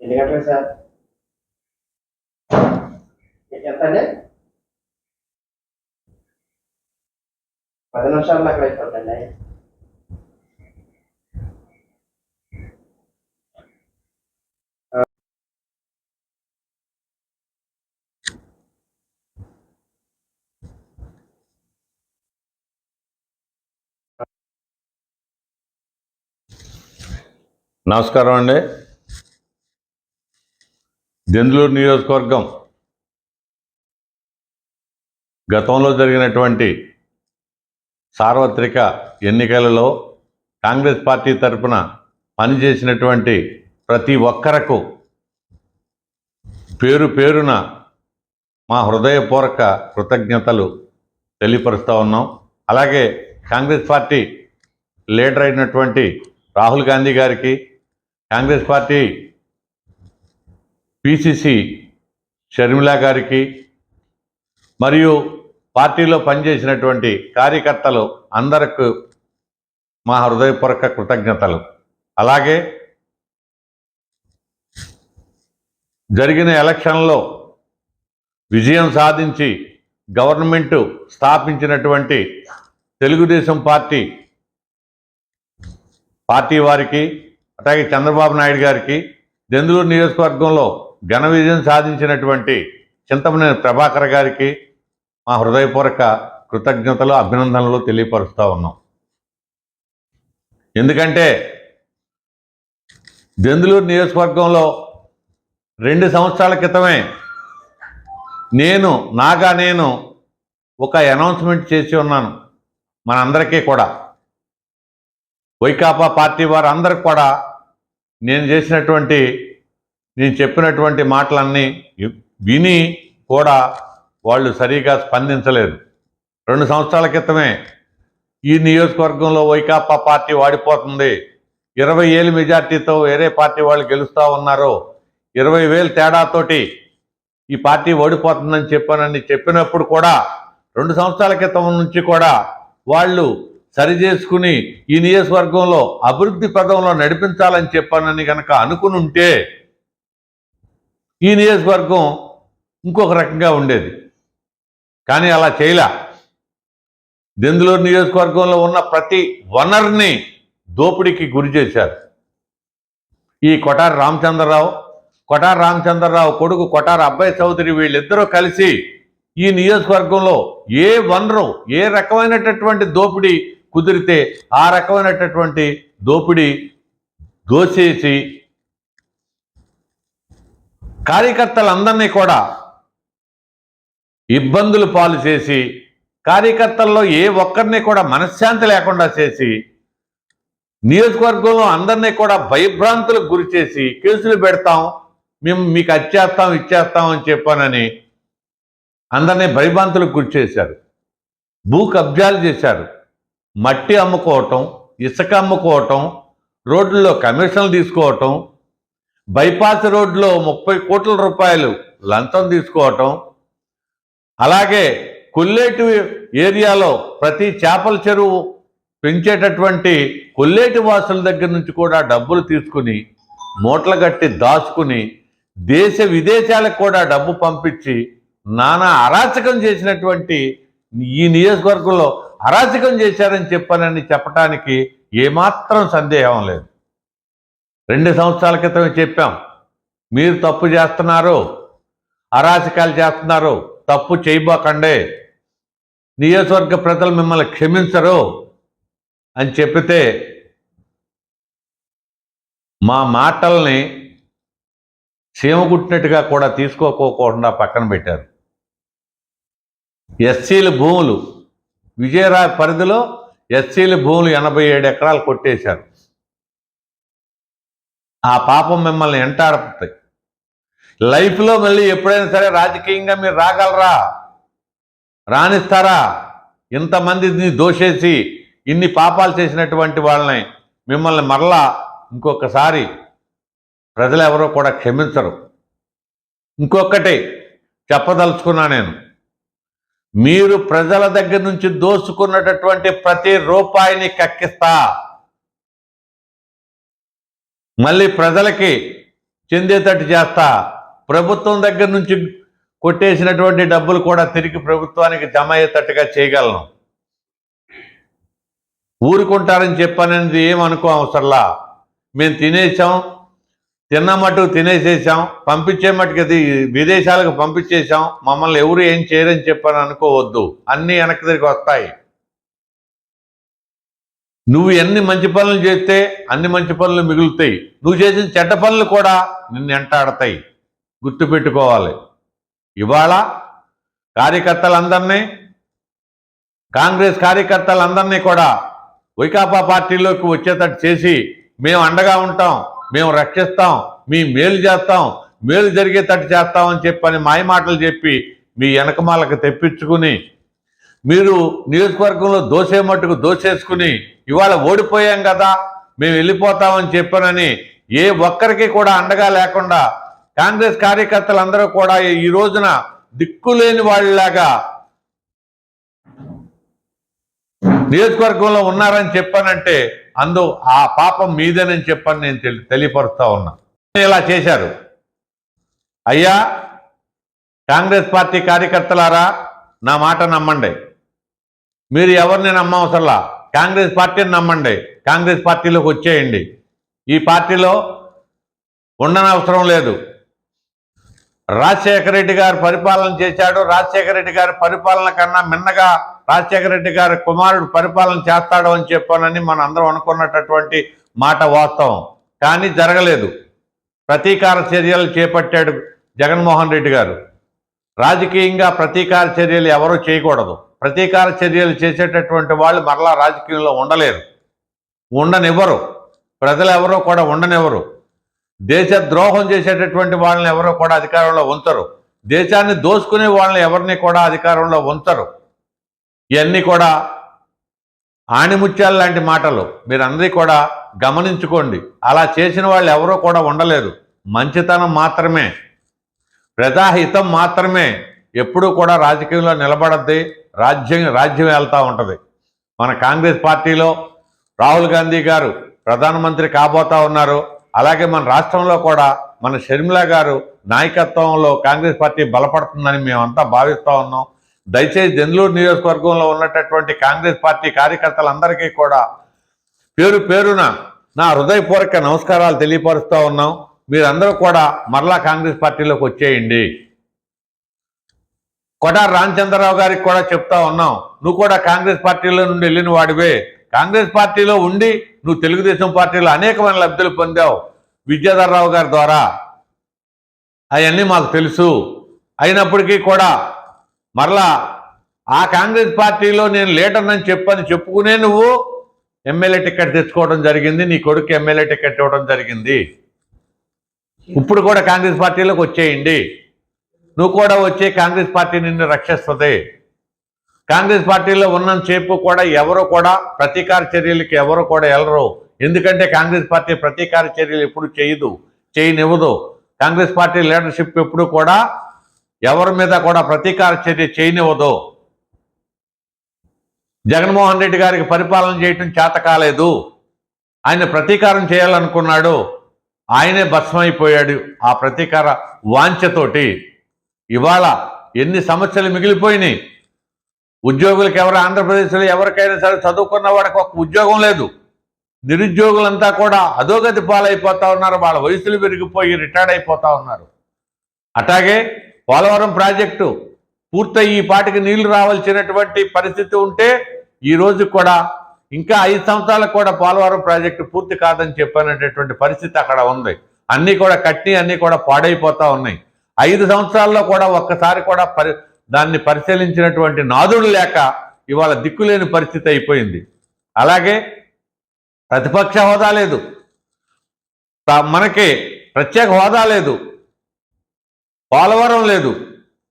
ఎన్ని గంటలకు సార్? ఎంత అండి పది నిమిషాలు అక్కడ అయిపోతుందండి నమస్కారం అండి. దెందులూరు నియోజకవర్గం గతంలో జరిగినటువంటి సార్వత్రిక ఎన్నికలలో కాంగ్రెస్ పార్టీ తరపున పనిచేసినటువంటి ప్రతి ఒక్కరకు పేరు పేరున మా హృదయపూర్వక కృతజ్ఞతలు తెలియపరుస్తూ ఉన్నాం. అలాగే కాంగ్రెస్ పార్టీ లీడర్ అయినటువంటి రాహుల్ గాంధీ గారికి కాంగ్రెస్ పార్టీ పిసిసి షర్మిలా గారికి మరియు పార్టీలో పనిచేసినటువంటి కార్యకర్తలు అందరకు మా హృదయపూర్వక కృతజ్ఞతలు. అలాగే జరిగిన ఎలక్షన్లో విజయం సాధించి గవర్నమెంట్ స్థాపించినటువంటి తెలుగుదేశం పార్టీ పార్టీ వారికి అలాగే చంద్రబాబు నాయుడు గారికి దెందులూరు నియోజకవర్గంలో ఘన విజయం సాధించినటువంటి చింతమనేని ప్రభాకర్ గారికి మా హృదయపూర్వక కృతజ్ఞతలు అభినందనలు తెలియపరుస్తూ ఉన్నాం. ఎందుకంటే దెందులూరు నియోజకవర్గంలో రెండు సంవత్సరాల క్రితమే నేను నాగా నేను ఒక అనౌన్స్మెంట్ చేసి ఉన్నాను మనందరికీ కూడా. వైకాపా పార్టీ వారు అందరికి కూడా నేను చేసినటువంటి నేను చెప్పినటువంటి మాటలన్నీ విని కూడా వాళ్ళు సరిగా స్పందించలేదు. రెండు సంవత్సరాల క్రితమే ఈ నియోజకవర్గంలో వైకాపా పార్టీ వాడిపోతుంది. ఇరవై ఏళ్ళు మెజార్టీతో వేరే పార్టీ వాళ్ళు గెలుస్తూ ఉన్నారు ఇరవై వేలు తేడాతోటి ఈ పార్టీ ఓడిపోతుందని చెప్పానని చెప్పినప్పుడు కూడా రెండు సంవత్సరాల క్రితం నుంచి కూడా వాళ్ళు సరిచేసుకుని ఈ నియోజకవర్గంలో అభివృద్ధి పదంలో నడిపించాలని చెప్పానని కనుక అనుకుని ఉంటే ఈ నియోజకవర్గం ఇంకొక రకంగా ఉండేది. కానీ అలా చేయలే. దెందులూరు నియోజకవర్గంలో ఉన్న ప్రతి వనరుని దోపిడీకి గురి చేశారు. ఈ కొటారి రామచంద్రరావు కొటారి రామచంద్రరావు కొడుకు కొటారి అబ్బాయి చౌదరి వీళ్ళిద్దరూ కలిసి ఈ నియోజకవర్గంలో ఏ వనరు ఏ రకమైనటటువంటి దోపిడీ కుదిరితే ఆ రకమైనటటువంటి దోపిడీ దోచేసి కార్యకర్తలందరినీ కూడా ఇబ్బందులు పాలు చేసి కార్యకర్తల్లో ఏ ఒక్కరిని కూడా మనశ్శాంతి లేకుండా చేసి నియోజకవర్గంలో అందరినీ కూడా భయభ్రాంతులకు గురి చేసి కేసులు పెడతాం మేము మీకు అచ్చేస్తాం ఇచ్చేస్తాం అని చెప్పానని అందరినీ భయభ్రాంతులకు గురి చేశారు. భూ కబ్జాలు చేశారు. మట్టి అమ్ముకోవటం ఇసుక అమ్ముకోవటం రోడ్లలో కమిషన్లు తీసుకోవటం బైపాస్ రోడ్లో ముప్పై కోట్ల రూపాయలు లంచం తీసుకోవటం అలాగే కొల్లేటి ఏరియాలో ప్రతి చేపల చెరువు పెంచేటటువంటి కొల్లేటి వాసుల దగ్గర నుంచి కూడా డబ్బులు తీసుకుని మూటలు కట్టి దాచుకుని దేశ విదేశాలకు కూడా డబ్బు పంపించి నానా అరాచకం చేసినటువంటి ఈ నియోజకవర్గంలో అరాచకం చేశారని చెప్పానని చెప్పడానికి ఏమాత్రం సందేహం లేదు. రెండు సంవత్సరాల క్రితమే చెప్పాం. మీరు తప్పు చేస్తున్నారు అరాచకాలు చేస్తున్నారు తప్పు చేయబోకండే. నియోజకవర్గ ప్రజలు మిమ్మల్ని క్షమించరు అని చెప్పితే మా మాటల్ని చీమగుట్టినట్టుగా కూడా తీసుకోకోకుండా పక్కన పెట్టారు. ఎస్సీల భూములు విజయరాజ్ పరిధిలో ఎస్సీల భూములు ఎనభై ఏడు ఎకరాలు కొట్టేశారు. ఆ పాపం మిమ్మల్ని ఎంటాడుతుంది లైఫ్లో మళ్ళీ ఎప్పుడైనా సరే రాజకీయంగా మీరు రాగలరా? రాణిస్తారా? ఇంతమందిని దోషేసి ఇన్ని పాపాలు చేసినటువంటి వాళ్ళని మిమ్మల్ని మరలా ఇంకొకసారి ప్రజలు ఎవరో కూడా క్షమించరు. ఇంకొకటి చెప్పదలుచుకున్నా నేను. మీరు ప్రజల దగ్గర నుంచి దోచుకున్నటటువంటి ప్రతి రూపాయిని కక్కిస్తా. మళ్ళీ ప్రజలకి చెందేటట్టు చేస్తా. ప్రభుత్వం దగ్గర నుంచి కొట్టేసినటువంటి డబ్బులు కూడా తిరిగి ప్రభుత్వానికి జమ అయ్యేటట్టుగా చేయగలను. ఊరుకుంటారని చెప్పనేది ఏమనుకో అవసరంలా. మేము తినేసాం తిన్న మటుకు తినేసేసాం పంపించే మటుకు అది విదేశాలకు పంపించేసాం మమ్మల్ని ఎవరు ఏం చేయరని చెప్పని అనుకోవద్దు అన్నీ వెనక్కి తిరిగి వస్తాయి. నువ్వు ఎన్ని మంచి పనులు చేస్తే అన్ని మంచి పనులు మిగులుతాయి. నువ్వు చేసిన చెడ్డ పనులు కూడా నిన్ను ఎంటాడతాయి. గుర్తుపెట్టుకోవాలి. ఇవాళ కార్యకర్తలందరినీ కాంగ్రెస్ కార్యకర్తలందరినీ కూడా వైకాపా పార్టీలోకి వచ్చేటట్టు చేసి మేము అండగా ఉంటాం మేము రక్షిస్తాం మీ మేలు చేస్తాం మేలు జరిగేటట్టు చేస్తామని చెప్పని మాయమాటలు చెప్పి మీ వెనకమాలకు తెప్పించుకుని మీరు నియోజకవర్గంలో దోసే మట్టుకు దోసేసుకుని ఇవాళ ఓడిపోయాం కదా మేము వెళ్ళిపోతామని చెప్పానని ఏ ఒక్కరికి కూడా అండగా లేకుండా కాంగ్రెస్ కార్యకర్తలందరూ కూడా ఈ రోజున దిక్కులేని వాళ్ళలాగా నియోజకవర్గంలో ఉన్నారని చెప్పానంటే అందు ఆ పాపం మీదేనని చెప్పని నేను తెలి- తెలియపరుస్తా ఉన్నా. ఇలా చేశారు. అయ్యా కాంగ్రెస్ పార్టీ కార్యకర్తలారా నా మాట నమ్మండి. మీరు ఎవరిని నమ్మవసరలా? కాంగ్రెస్ పార్టీని నమ్మండి. కాంగ్రెస్ పార్టీలోకి వచ్చేయండి. ఈ పార్టీలో ఉండనవసరం లేదు. రాజశేఖర రెడ్డి గారు పరిపాలన చేశాడు. రాజశేఖర రెడ్డి గారి పరిపాలన కన్నా మిన్నగా రాజశేఖర రెడ్డి గారి కుమారుడు పరిపాలన చేస్తాడు అని చెప్పానని మనం అందరం అనుకున్నటువంటి మాట వాస్తవం. కానీ జరగలేదు. ప్రతీకార చర్యలు చేపట్టాడు జగన్మోహన్ రెడ్డి గారు. రాజకీయంగా ప్రతీకార చర్యలు ఎవరూ చేయకూడదు. ప్రతీకార చర్యలు చేసేటటువంటి వాళ్ళు మరలా రాజకీయంలో ఉండలేరు. ఉండనివ్వరు. ప్రజలు ఎవరో కూడా ఉండనివ్వరు. దేశ ద్రోహం చేసేటటువంటి వాళ్ళని ఎవరో కూడా అధికారంలో ఉంచరు. దేశాన్ని దోసుకునే వాళ్ళని ఎవరిని కూడా అధికారంలో ఉంచరు. ఇవన్నీ కూడా ఆణిముత్యాలు లాంటి మాటలు. మీరందరి కూడా గమనించుకోండి. అలా చేసిన వాళ్ళు ఎవరో కూడా ఉండలేరు. మంచితనం మాత్రమే. ప్రజాహితం మాత్రమే. ఎప్పుడూ కూడా రాజకీయంలో నిలబడద్ది. రాజ్యం రాజ్యం వెళ్తూ ఉంటుంది. మన కాంగ్రెస్ పార్టీలో రాహుల్ గాంధీ గారు ప్రధానమంత్రి కాబోతా ఉన్నారు. అలాగే మన రాష్ట్రంలో కూడా మన షర్మిల గారు నాయకత్వంలో కాంగ్రెస్ పార్టీ బలపడుతుందని మేమంతా భావిస్తూ ఉన్నాం. దయచేసి దెందులూరు నియోజకవర్గంలో ఉన్నటువంటి కాంగ్రెస్ పార్టీ కార్యకర్తలందరికీ కూడా పేరు పేరున నా హృదయపూర్వక నమస్కారాలు తెలియపరుస్తూ ఉన్నాం. మీరందరూ కూడా మరలా కాంగ్రెస్ పార్టీలోకి వచ్చేయండి. కొటార్ రామచంద్రరావు గారికి కూడా చెప్తా ఉన్నాం. నువ్వు కూడా కాంగ్రెస్ పార్టీలో నుండి వెళ్ళిన వాడివే. కాంగ్రెస్ పార్టీలో ఉండి నువ్వు తెలుగుదేశం పార్టీలో అనేకమైన లబ్ధులు పొందావు. విద్యాధర్రావు గారి ద్వారా. అవన్నీ మాకు తెలుసు. అయినప్పటికీ కూడా మరలా ఆ కాంగ్రెస్ పార్టీలో నేను లీడర్నని చెప్పని చెప్పుకునే నువ్వు ఎమ్మెల్యే టికెట్ తెచ్చుకోవడం జరిగింది. నీ కొడుకు ఎమ్మెల్యే టికెట్ ఇవ్వడం జరిగింది. ఇప్పుడు కూడా కాంగ్రెస్ పార్టీలోకి వచ్చేయండి. నువ్వు కూడా వచ్చే కాంగ్రెస్ పార్టీ నిన్ను రక్షిస్తుంది. కాంగ్రెస్ పార్టీలో ఉన్నంత సేపు కూడా ఎవరు కూడా ప్రతీకార చర్యలకి ఎవరు కూడా వెళ్ళరు ఎందుకంటే కాంగ్రెస్ పార్టీ ప్రతీకార చర్యలు ఎప్పుడు చేయదు చేయనివ్వదు. కాంగ్రెస్ పార్టీ లీడర్షిప్ ఎప్పుడు కూడా ఎవరి మీద కూడా ప్రతీకార చర్య చేయనివ్వదు. జగన్మోహన్ రెడ్డి గారికి పరిపాలన చేయటం చేత కాలేదు. ఆయన ప్రతీకారం చేయాలనుకున్నాడు. ఆయనే భస్మైపోయాడు ఆ ప్రతీకార వాంఛతోటి. ఇవాళ ఎన్ని సమస్యలు మిగిలిపోయినాయి? ఉద్యోగులకు ఎవరు ఆంధ్రప్రదేశ్లో ఎవరికైనా సరే చదువుకున్న వాడికి ఒక ఉద్యోగం లేదు. నిరుద్యోగులంతా కూడా అధోగతి పాలైపోతా ఉన్నారు. వాళ్ళ వయసులు పెరిగిపోయి రిటైర్డ్ అయిపోతా ఉన్నారు. అట్లాగే పోలవరం ప్రాజెక్టు పూర్తయి ఈ పాటికి నీళ్ళు రావాల్సినటువంటి పరిస్థితి ఉంటే ఈ రోజు కూడా ఇంకా ఐదు సంవత్సరాలకు కూడా పోలవరం ప్రాజెక్టు పూర్తి కాదని చెప్పనేటటువంటి పరిస్థితి అక్కడ ఉంది. అన్నీ కూడా కట్టి అన్నీ కూడా పాడైపోతా ఉన్నాయి. ఐదు సంవత్సరాల్లో కూడా ఒక్కసారి కూడా పరి దాన్ని పరిశీలించినటువంటి నాదుడు లేక ఇవాళ దిక్కులేని పరిస్థితి అయిపోయింది. అలాగే ప్రతిపక్ష హోదా లేదు. మనకి ప్రత్యేక హోదా లేదు. పోలవరం లేదు.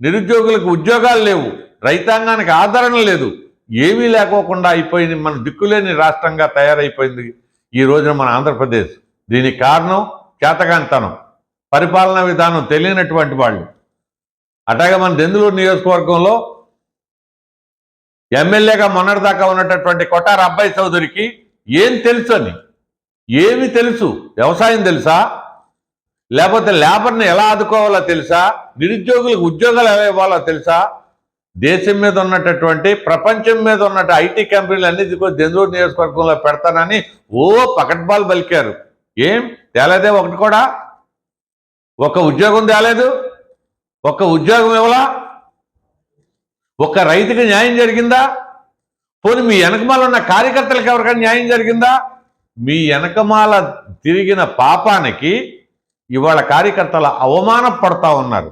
నిరుద్యోగులకు ఉద్యోగాలు లేవు. రైతాంగానికి ఆదరణ లేదు. ఏమీ లేకోకుండా అయిపోయింది. మన దిక్కులేని రాష్ట్రంగా తయారైపోయింది ఈ రోజున మన ఆంధ్రప్రదేశ్. దీనికి కారణం చేతగాంతనం పరిపాలనా విధానం తెలియనటువంటి వాళ్ళు. అట్లాగే మన దెందులూరు నియోజకవర్గంలో ఎమ్మెల్యేగా మొన్నటిదాకా ఉన్నటువంటి కొట్టార అబ్బాయి చౌదరికి ఏం తెలుసు అని? ఏమి తెలుసు. వ్యవసాయం తెలుసా? లేకపోతే లేబర్ని ఎలా ఆదుకోవాలో తెలుసా? నిరుద్యోగులకు ఉద్యోగాలు ఎలా ఇవ్వాలో తెలుసా? దేశం మీద ఉన్నటటువంటి ప్రపంచం మీద ఉన్నట్టు ఐటీ కంపెనీలు అన్ని కూడా దెందూరు నియోజకవర్గంలో పెడతానని ఓ పకడ్బాల్ పలికారు ఏం? తేలదే ఒకటి కూడా? ఒక ఉద్యోగం తేలేదు ఒక్క ఉద్యోగం ఇవ్వలా ఒక్క రైతుకి న్యాయం జరిగిందా? పోనీ మీ వెనకమాల ఉన్న కార్యకర్తలకు ఎవరికైనా న్యాయం జరిగిందా? మీ వెనకమాల తిరిగిన పాపానికి ఇవాళ కార్యకర్తలు అవమానం పడతా ఉన్నారు.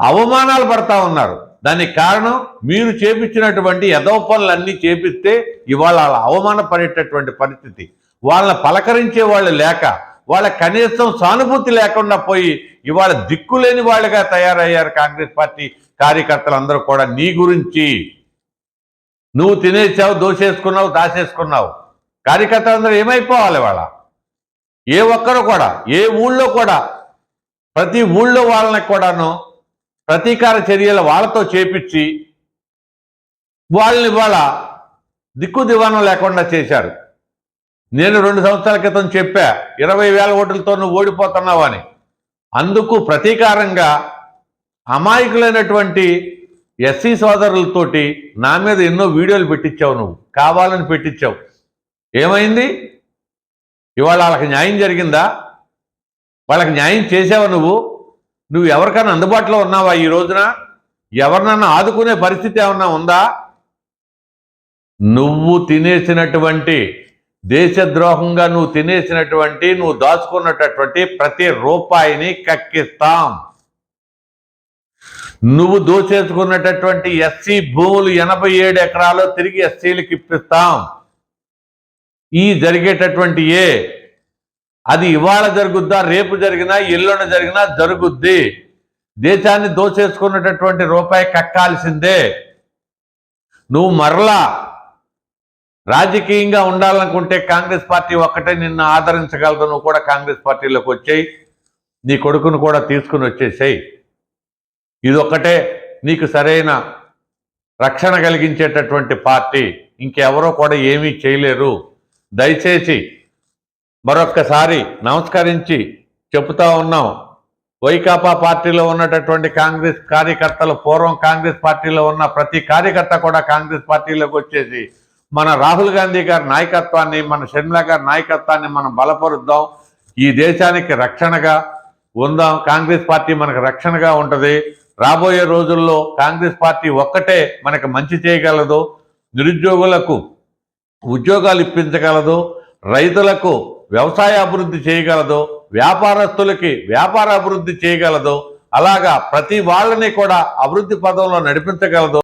అవమానాలు పడతా ఉన్నారు. దానికి కారణం మీరు చేపించినటువంటి యదవ పనులన్నీ చేపిస్తే ఇవాళ వాళ్ళ అవమానపడేటటువంటి పరిస్థితి. వాళ్ళని పలకరించే వాళ్ళు లేక వాళ్ళ కనీసం సానుభూతి లేకుండా పోయి ఇవాళ దిక్కులేని వాళ్ళుగా తయారయ్యారు కాంగ్రెస్ పార్టీ కార్యకర్తలు అందరూ కూడా. నీ గురించి నువ్వు తినేసావు దోసేసుకున్నావు దాసేసుకున్నావు. కార్యకర్తలు అందరూ ఏమైపోవాలి వాళ్ళ ఏ ఒక్కరు కూడా ఏ ఊళ్ళో కూడా ప్రతి ఊళ్ళో వాళ్ళని కూడాను ప్రతీకార చర్యలు వాళ్ళతో చేపించి వాళ్ళని వాళ్ళ దిక్కు దివాణం లేకుండా చేశారు. నేను రెండు సంవత్సరాల క్రితం చెప్పా ఇరవై వేల ఓట్లతో నువ్వు ఓడిపోతున్నావు అని. అందుకు ప్రతీకారంగా అమాయకులైనటువంటి ఎస్సీ సోదరులతోటి నా మీద ఎన్నో వీడియోలు పెట్టించావు నువ్వు కావాలని పెట్టించావు. ఏమైంది? ఇవాళ వాళ్ళకి న్యాయం జరిగిందా? వాళ్ళకి న్యాయం చేసావా నువ్వు? నువ్వు ఎవరికైనా అందుబాటులో ఉన్నావా ఈ రోజున? ఎవరినన్నా ఆదుకునే పరిస్థితి ఏమన్నా ఉందా? నువ్వు తినేసినటువంటి దేశద్రోహంగా నువ్వు తినేసినటువంటి నువ్వు దాచుకున్నటువంటి ప్రతి రూపాయిని కక్కిస్తాం. నువ్వు దోచేసుకున్నటువంటి ఎస్సీ భూములు ఎనభై ఏడు ఎకరాలు తిరిగి ఎస్సీలకు ఇప్పిస్తాం. ఈ జరిగేటటువంటి ఏ? అది ఇవాళ జరుగుద్దా రేపు జరిగినా ఎల్లుండ జరిగినా జరుగుద్ది. దేశాన్ని దోచేసుకున్నటటువంటి రూపాయి కక్కాల్సిందే. నువ్వు మరలా రాజకీయంగా ఉండాలనుకుంటే కాంగ్రెస్ పార్టీ ఒక్కటే నిన్ను ఆదరించగలదు నువ్వు కూడా కాంగ్రెస్ పార్టీలోకి వచ్చేయి. నీ కొడుకును కూడా తీసుకుని వచ్చేసేయి. ఇదొక్కటే నీకు సరైన రక్షణ కలిగించేటటువంటి పార్టీ. ఇంకెవరో కూడా ఏమీ చేయలేరు. దయచేసి మరొక్కసారి నమస్కరించి చెబుతా ఉన్నాం. వైకాపా పార్టీలో ఉన్నటటువంటి కాంగ్రెస్ కార్యకర్తలు పూర్వం కాంగ్రెస్ పార్టీలో ఉన్న ప్రతి కార్యకర్త కూడా కాంగ్రెస్ పార్టీలోకి వచ్చేసి మన రాహుల్ గాంధీ గారి నాయకత్వాన్ని మన షర్మిల గారి నాయకత్వాన్ని మనం బలపరుద్దాం. ఈ దేశానికి రక్షణగా ఉందాం కాంగ్రెస్ పార్టీ మనకు రక్షణగా ఉంటుంది. రాబోయే రోజుల్లో కాంగ్రెస్ పార్టీ ఒక్కటే మనకు మంచి చేయగలదు. నిరుద్యోగులకు ఉద్యోగాలు ఇప్పించగలదు. రైతులకు వ్యవసాయ అభివృద్ధి చేయగలదు. వ్యాపారస్తులకి వ్యాపార అభివృద్ధి చేయగలదు. అలాగా ప్రతి వాళ్ళని కూడా అభివృద్ధి పదంలో నడిపించగలదు.